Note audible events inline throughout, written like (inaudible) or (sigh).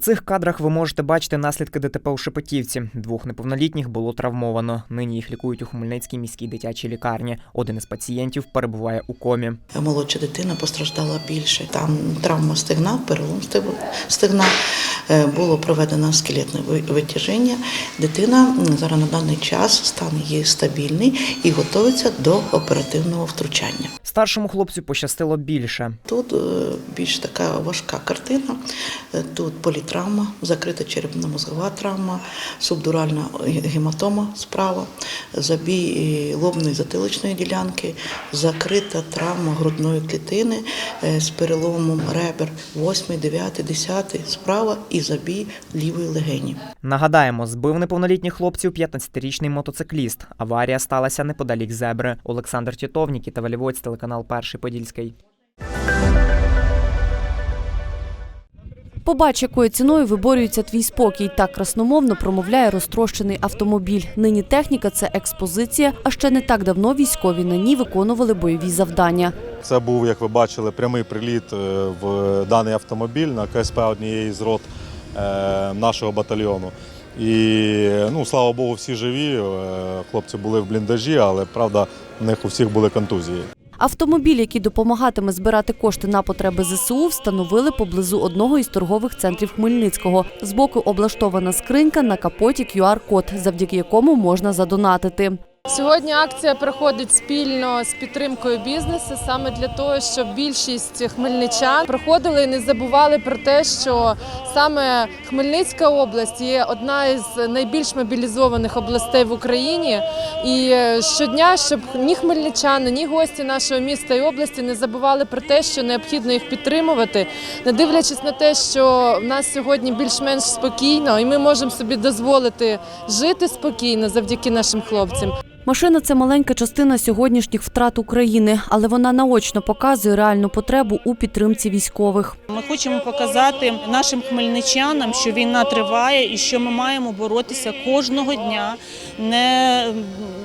Цих кадрах ви можете бачити наслідки ДТП у Шепетівці. Двох неповнолітніх було травмовано. Нині їх лікують у Хмельницькій міській дитячій лікарні. Один із пацієнтів перебуває у комі. Молодша дитина постраждала більше. Там травма стигна, перелом стигна. Було проведено скелетне витяження. Дитина зараз на даний час стан її стабільний і готується до оперативного втручання. Старшому хлопцю пощастило більше. Тут е, більш така важка картина. Е, Тут політравма, закрита черепно-мозгова травма, субдуральна гематома справа, забій е, лобної затилочної ділянки, закрита травма грудної клітини е, з переломом ребер 8, 9, 10 справа і забій лівої легені. Нагадаємо, збив неповнолітніх хлопців 15-річний мотоцикліст. Аварія сталася неподалік зебри. Олександр Тітовнік та Валівоць, телеканал Перший Подільський. Побач, якою ціною виборюється твій спокій. Так красномовно промовляє розтрощений автомобіль. Нині техніка це експозиція, а ще не так давно військові на ній виконували бойові завдання. Це був, як ви бачили, прямий приліт е, в даний автомобіль на КСП однієї з рот нашого батальйону. І ну, слава Богу, всі живі. е, Хлопці були в бліндажі, але правда, в них у всіх були контузії. Автомобіль, який допомагатиме збирати кошти на потреби ЗСУ, встановили поблизу одного із торгових центрів Хмельницького. Збоку облаштована скринька на капоті QR-код, завдяки якому можна задонатити. Сьогодні акція проходить спільно з підтримкою бізнесу, саме для того, щоб більшість хмельничан приходили і не забували про те, що саме Хмельницька область є одна із найбільш мобілізованих областей в Україні. І щодня, щоб ні хмельничани, ні гості нашого міста і області не забували про те, що необхідно їх підтримувати, не дивлячись на те, що в нас сьогодні більш-менш спокійно, і ми можемо собі дозволити жити спокійно завдяки нашим хлопцям. Машина це маленька частина сьогоднішніх втрат України, але вона наочно показує реальну потребу у підтримці військових. Ми хочемо показати нашим хмельничанам, що війна триває і що ми маємо боротися кожного дня, не,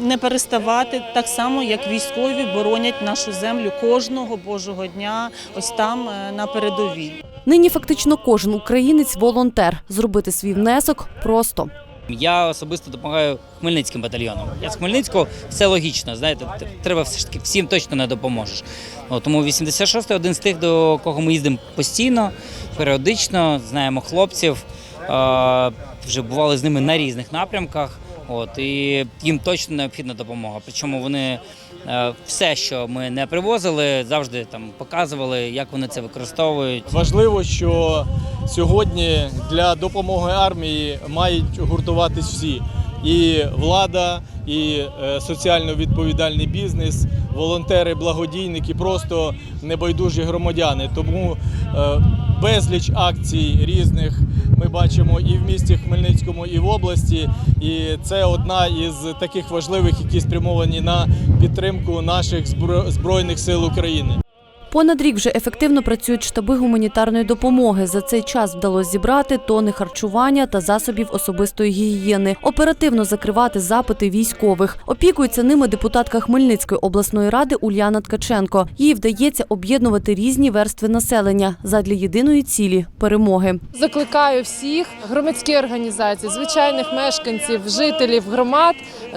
не переставати так само, як військові боронять нашу землю кожного божого дня, ось там е, на передовій. Нині фактично кожен українець волонтер. Зробити свій внесок просто. Я особисто допомагаю Хмельницьким батальйонам. Я з Хмельницького, все логічно, знаєте, треба все ж таки всім точно не допоможеш. Тому 86-й один з тих, до кого ми їздимо постійно, періодично, знаємо хлопців, вже бували з ними на різних напрямках. От, і їм точно необхідна допомога. Причому вони все, що ми не привозили, завжди там показували, як вони це використовують. Важливо, що сьогодні для допомоги армії мають гуртуватись всі. І влада, і е, соціально відповідальний бізнес, волонтери, благодійники, просто небайдужі громадяни. Тому е, безліч акцій різних ми бачимо і в місті Хмельницькому, і в області. І це одна із таких важливих, які спрямовані на підтримку наших збро- збройних сил України. Понад рік вже ефективно працюють штаби гуманітарної допомоги. За цей час вдалося зібрати тони харчування та засобів особистої гігієни, оперативно закривати запити військових. Опікується ними депутатка Хмельницької обласної ради Ульяна Ткаченко. Їй вдається об'єднувати різні верстви населення задля єдиної цілі перемоги. Закликаю всіх громадські організації, звичайних мешканців, жителів громад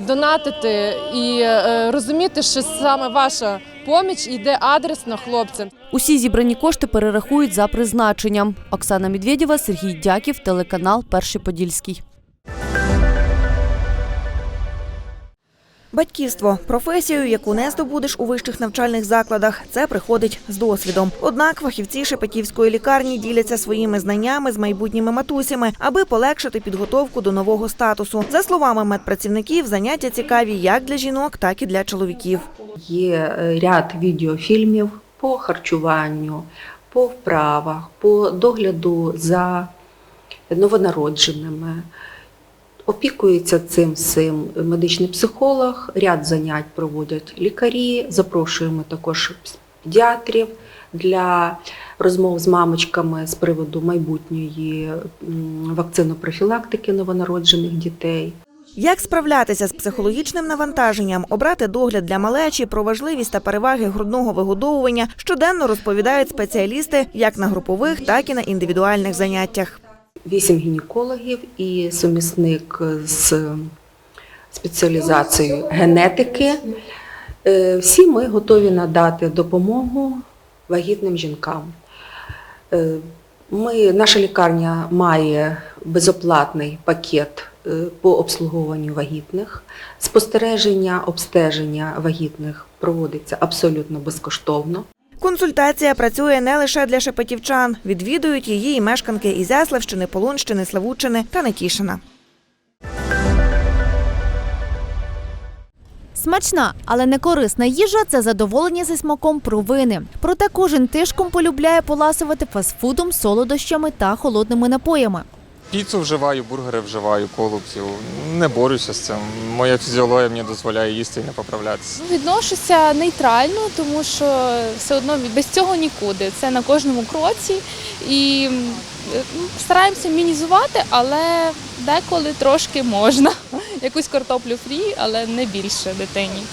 донатити і е, розуміти, що саме ваша поміч йде адресно хлопцям. Усі зібрані кошти перерахують за призначенням. Оксана Медведєва, Сергій Дяків, телеканал Перший Подільський. Батьківство професію, яку не здобудеш у вищих навчальних закладах, це приходить з досвідом. Однак фахівці Шепетівської лікарні діляться своїми знаннями з майбутніми матусями, аби полегшити підготовку до нового статусу. За словами медпрацівників, заняття цікаві як для жінок, так і для чоловіків. Є е, ряд відеофільмів по харчуванню, по вправах, по догляду за новонародженими. Опікується цим всім медичний психолог, ряд занять проводять лікарі, запрошуємо також педіатрів для розмов з мамочками з приводу майбутньої вакцинопрофілактики новонароджених дітей. Як справлятися з психологічним навантаженням, обрати догляд для малечі, про важливість та переваги грудного вигодовування щоденно розповідають спеціалісти як на групових, так і на індивідуальних заняттях. Вісім гінекологів і сумісник з спеціалізацією генетики. Е, Всі ми готові надати допомогу вагітним жінкам. Е, Ми, наша лікарня має безоплатний пакет е, по обслуговуванню вагітних. Спостереження, обстеження вагітних проводиться абсолютно безкоштовно. Консультація працює не лише для шепетівчан. Відвідують її і мешканки Ізяславщини, Полунщини, Славутчини та Нетішина. Смачна, але не корисна їжа це задоволення зі смаком провини. Проте кожен тишком полюбляє поласувати фастфудом, солодощами та холодними напоями. Піцу вживаю, бургери вживаю, колупців. Не борюся з цим. Моя фізіологія мені дозволяє їсти і не поправлятися. Відношуся нейтрально, тому що все одно без цього нікуди. Це на кожному кроці. І ну, стараємося мінізувати, але деколи трошки можна. (laughs) Якусь картоплю фрі, але не більше дитині.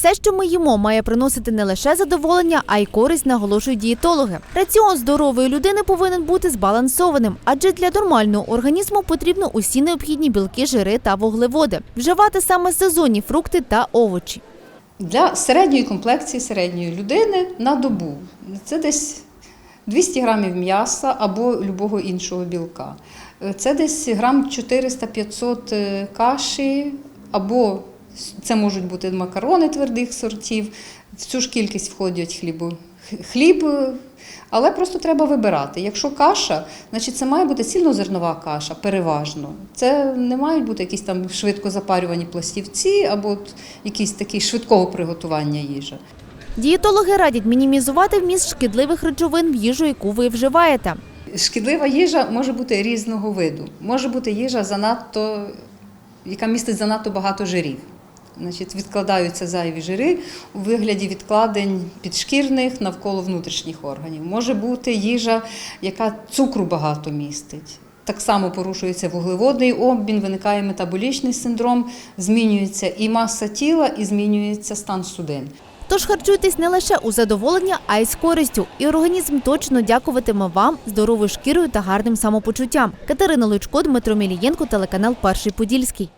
Все, що ми їмо, має приносити не лише задоволення, а й користь, наголошують дієтологи. Раціон здорової людини повинен бути збалансованим, адже для нормального організму потрібно усі необхідні білки, жири та вуглеводи. Вживати саме сезонні фрукти та овочі. Для середньої комплекції середньої людини на добу. Це десь 200 грамів м'яса або любого іншого білка. Це десь грам 400-500 е, каші, або це можуть бути макарони твердих сортів. В цю ж кількість входять хлібу. Хліб, але просто треба вибирати. Якщо каша, значить це має бути цільнозернова каша, переважно. Це не мають бути якісь там швидко запарювані пластівці або якісь такі швидкого приготування їжа. Дієтологи радять мінімізувати вміст шкідливих речовин в їжу, яку ви вживаєте. Шкідлива їжа може бути різного виду. Може бути їжа занадто, яка містить занадто багато жирів. Значить, відкладаються зайві жири у вигляді відкладень підшкірних навколо внутрішніх органів. Може бути їжа, яка цукру багато містить. Так само порушується вуглеводний обмін, виникає метаболічний синдром, змінюється і маса тіла, і змінюється стан судин. Тож харчуйтесь не лише у задоволення, а й з користю. І організм точно дякуватиме вам здоровою шкірою та гарним самопочуттям. Катерина Лучко, Дмитро Мілієнко, телеканал Перший Подільський.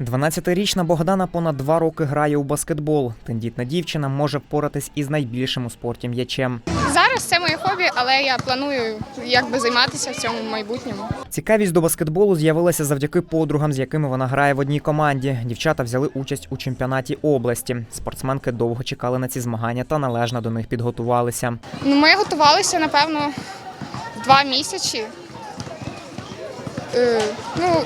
12-річна Богдана понад два роки грає у баскетбол. Тендітна дівчина може впоратись із найбільшим у спорті м'ячем. Зараз це моє хобі, але я планую якби займатися в цьому в майбутньому. Цікавість до баскетболу з'явилася завдяки подругам, з якими вона грає в одній команді. Дівчата взяли участь у чемпіонаті області. Спортсменки довго чекали на ці змагання та належно до них підготувалися. Ну, ми готувалися, напевно, два місяці. Е, ну,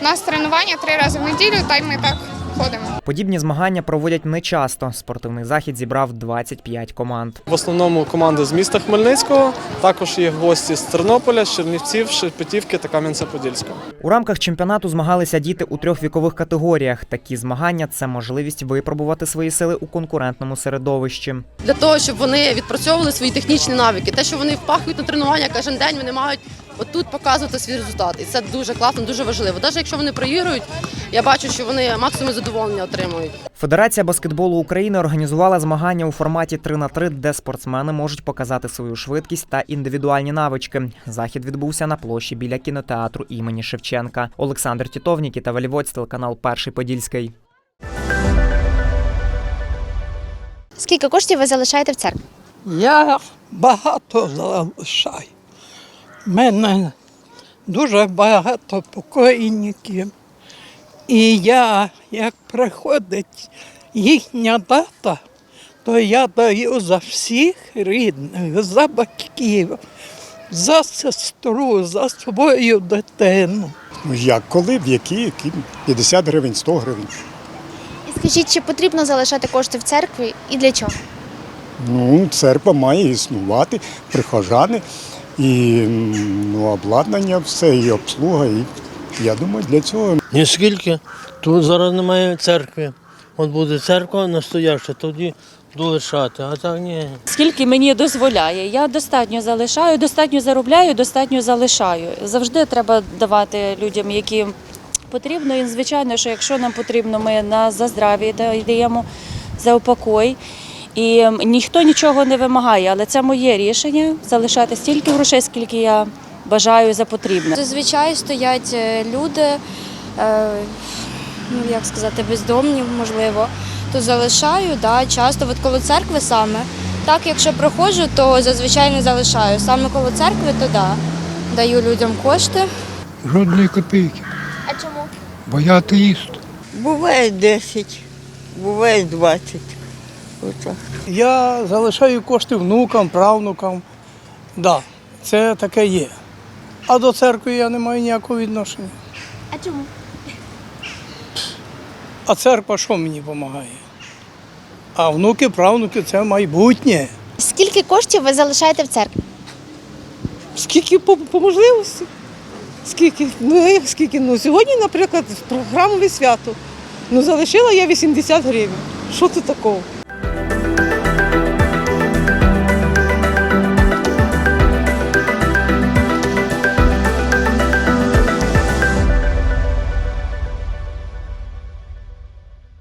у нас тренування три рази в неділю, та й ми так ходимо. Подібні змагання проводять нечасто. Спортивний захід зібрав 25 команд. В основному команди з міста Хмельницького, також є гості з Тернополя, з Чернівців, Шепетівки та Кам'янця-Подільського. У рамках чемпіонату змагалися діти у трьох вікових категоріях. Такі змагання це можливість випробувати свої сили у конкурентному середовищі. для того, щоб вони відпрацьовували свої технічні навики. Те, що вони впахують на тренування кожен день, вони мають отут показувати свій результат. І це дуже класно, дуже важливо. Навіть якщо вони проігрують, я бачу, що вони максимум задоволення отримують. Федерація баскетболу України організувала змагання у форматі 3 на 3 де спортсмени можуть показати свою швидкість та індивідуальні навички. Захід відбувся на площі біля кінотеатру імені Шевченка. Олександр Тітовнік та Валівоць, телеканал Перший Подільський. Скільки коштів ви залишаєте в церкві? Я багато залишаю. У мене дуже багато покойників. І я, як приходить їхня дата, то я даю за всіх рідних, за батьків, за сестру, за свою дитину. Ну, Як коли, в які, які 50 гривень, 100 гривень. І скажіть, чи потрібно залишати кошти в церкві і для чого? Ну, церква має існувати, прихожани, і ну, обладнання, все, і обслуга. І я думаю, для цього Ніскільки тут зараз немає церкви. От буде церква настояща, тоді буду лишати, а так ні. Скільки мені дозволяє, я достатньо залишаю, достатньо заробляю, достатньо залишаю. Завжди треба давати людям, яким потрібно. І звичайно, що якщо нам потрібно, ми на за здрав'я даємо за упокой. І ніхто нічого не вимагає, але це моє рішення залишати стільки грошей, скільки я бажаю за потрібне. Зазвичай стоять е, люди, е, ну як сказати, бездомні, можливо, то залишаю, да, часто от коло церкви саме. Так, якщо проходжу, то зазвичай не залишаю. Саме коло церкви, то да. Даю людям кошти. Жодної копійки, А чому? бо я атеїст. Буває 10, буває 20. Отак. Я залишаю кошти внукам, правнукам. Да, це таке є. А до церкви я не маю ніякого відношення. А чому? А церква що мені допомагає? А внуки, правнуки це майбутнє. Скільки коштів ви залишаєте в церкві? Скільки по, по можливості? Скільки? Ну, скільки? Ну, сьогодні, наприклад, програмове свято. Ну, залишила я 80 гривень. Що це такого?